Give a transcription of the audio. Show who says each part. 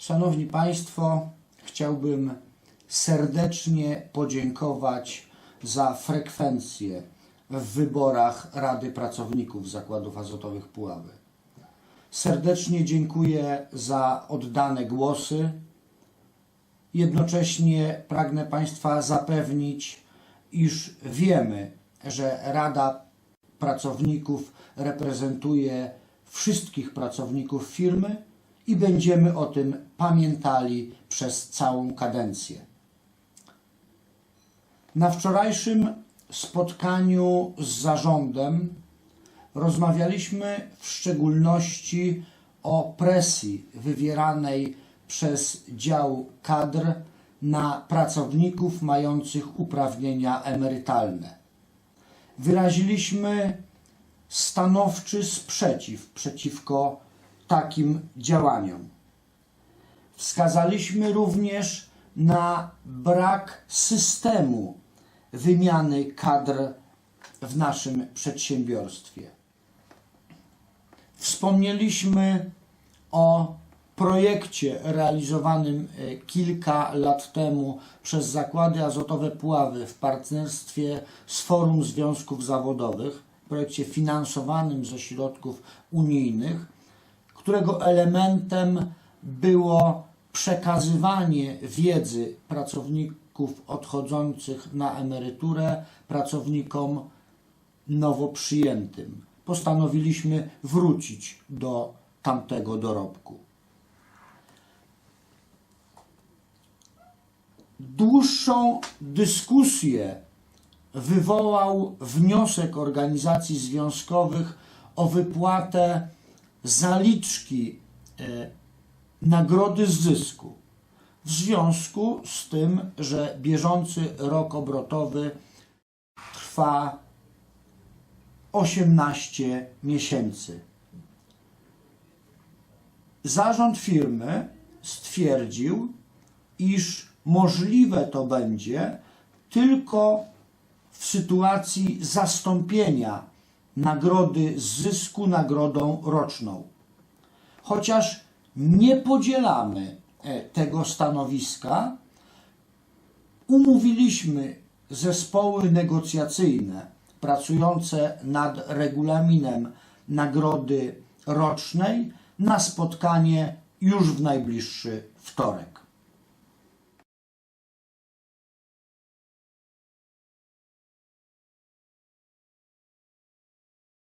Speaker 1: Szanowni Państwo, chciałbym serdecznie podziękować za frekwencję w wyborach Rady Pracowników Zakładów Azotowych Puławy. Serdecznie dziękuję za oddane głosy. Jednocześnie pragnę Państwa zapewnić, iż wiemy, że Rada Pracowników reprezentuje wszystkich pracowników firmy i będziemy o tym pamiętali przez całą kadencję. Na wczorajszym spotkaniu z zarządem rozmawialiśmy w szczególności o presji wywieranej przez dział kadr na pracowników mających uprawnienia emerytalne. Wyraziliśmy stanowczy sprzeciw przeciwko takim działaniom. Wskazaliśmy również na brak systemu wymiany kadr w naszym przedsiębiorstwie. Wspomnieliśmy o projekcie realizowanym e, kilka lat temu przez Zakłady Azotowe Puławy w partnerstwie z Forum Związków Zawodowych, projekcie finansowanym ze środków unijnych, którego elementem było przekazywanie wiedzy pracowników odchodzących na emeryturę pracownikom nowo przyjętym. Postanowiliśmy wrócić do tamtego dorobku. Dłuższą dyskusję wywołał wniosek organizacji związkowych o wypłatę zaliczki e, nagrody z zysku w związku z tym, że bieżący rok obrotowy trwa 18 miesięcy. Zarząd firmy stwierdził, iż możliwe to będzie tylko w sytuacji zastąpienia nagrody z zysku nagrodą roczną. Chociaż nie podzielamy e, tego stanowiska, umówiliśmy zespoły negocjacyjne pracujące nad regulaminem nagrody rocznej na spotkanie już w najbliższy wtorek.